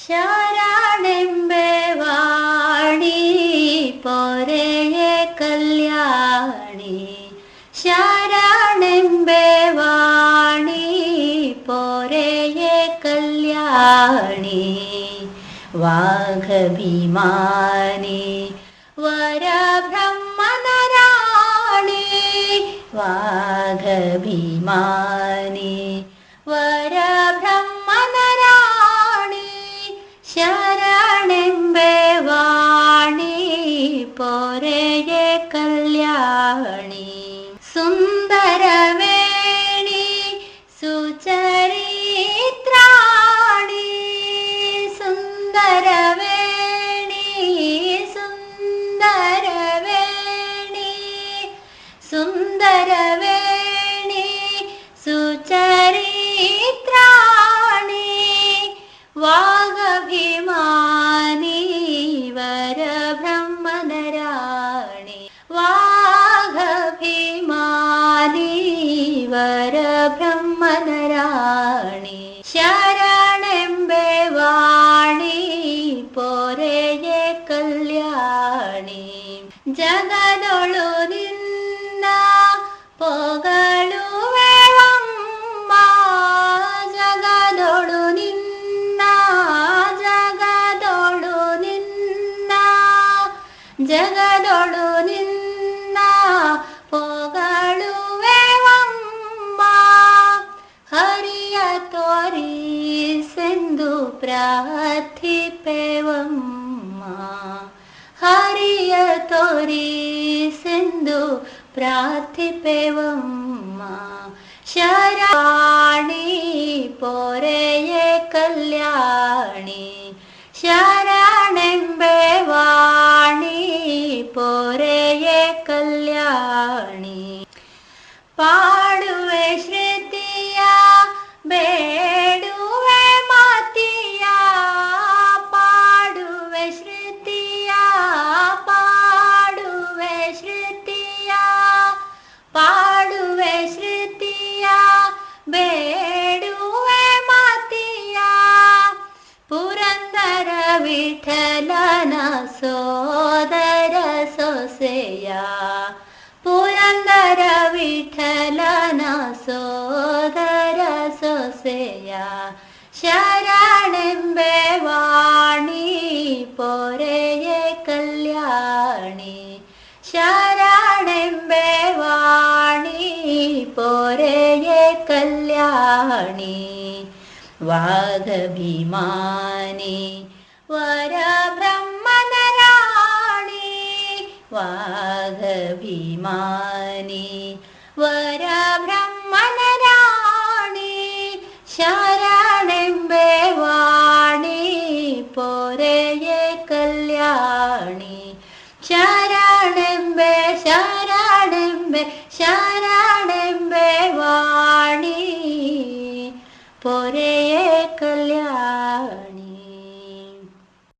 शरणिम्बे वाणि पोरे कल्याणि शरम्बे वाणि पोरे कल्याणि वाघ भिमानि वराब्रह्म नराणि वर സുന്ദരവേണി സുചരിത്രാണി വാഗഭിമാനി വരബ്രഹ്മധരാണി വാഗഭിമാനി വരബ്രഹ്മധരാണി ശരണെമ്പെ വാണി പോരയെ കല്യാണി. ജഗതൊളു ಜಗದೊಳು ನಿನ್ನ ಪೊಗಳುವೆವಮ್ಮ ಹರಿಯ ತೋರಿಸೆಂದು ಪ್ರಾರ್ಥಿಪೆವಮ್ಮ ಹರಿಯ ತೋರಿಸೆಂದು ಪ್ರಾರ್ಥಿಪೆವಮ್ಮ ಶರಾಣಿ ಪೊರೆಯೇ ಕಲ್ಯಾಣಿ जय कल्याणी। पाडुवे श्रुतिया, बेडुवे मातिया, पाडुवे श्रुतिया पाडुवे श्रुतिया पाडुवे श्रुतिया, बेडुवे मातिया। पुरंदर विठलना सो ಸೊಸೆಯ ಶರಣೆಂಬೆ ವಾಣಿ ಪೊರೆಯೇ ಕಲ್ಯಾಣಿ ಶರಣೆಂಬೆ ವಾಣಿ ಪೊರೆಯೇ ಕಲ್ಯಾಣಿ ವಾಗಭಿಮಾನಿ ವರ ಬ್ರಹ್ಮನ ರಾಣಿ ವಾಗಭಿಮಾನಿ ವರ ಬ್ರಹ್ಮನ ರಾಣಿ ശാരാണെമ്പേ വാണി പോരയെ കല്യാണി. ശാരാണെമ്പേ ശാരാണെമ്പേ ശാരാണെമ്പേ വാണി പോരയെ